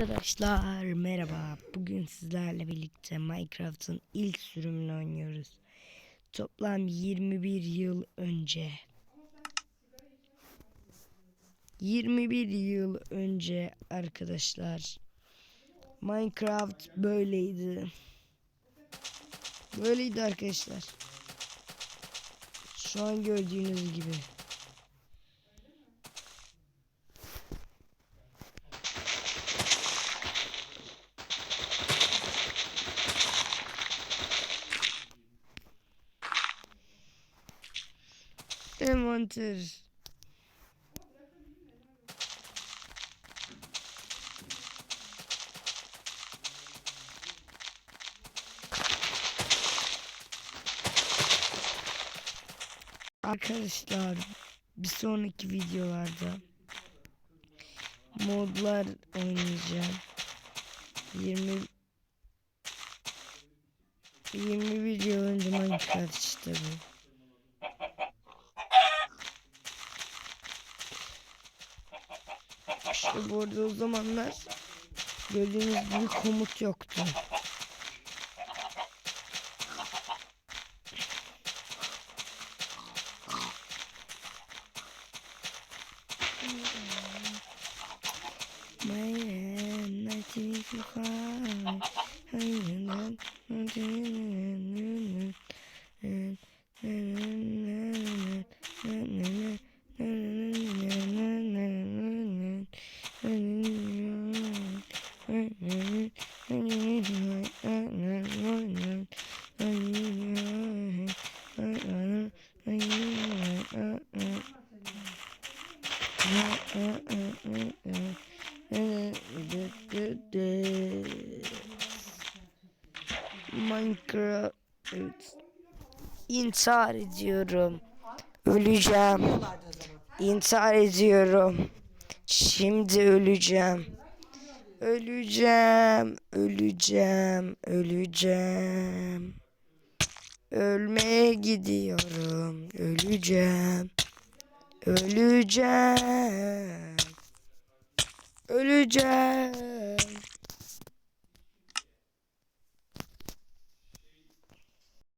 Arkadaşlar merhaba. Bugün sizlerle birlikte Minecraft'ın ilk sürümünü oynuyoruz. Toplam 21 yıl önce. 21 yıl önce arkadaşlar Minecraft böyleydi. Böyleydi arkadaşlar. Şu an gördüğünüz gibi. Envanter. Arkadaşlar bir sonraki videolarda modlar oynayacağım. 20 21 yıl önce Minecraft işte bu. İşte bu arada o zamanlar gördüğünüz gibi komut yoktu. My hand, 1999 Minecraft intihar ediyorum. Öleceğim. İntihar ediyorum. Şimdi öleceğim. Öleceğim. Öleceğim. Öleceğim. Ölmeye gidiyorum. Öleceğim. Öleceğim. Öleceğim.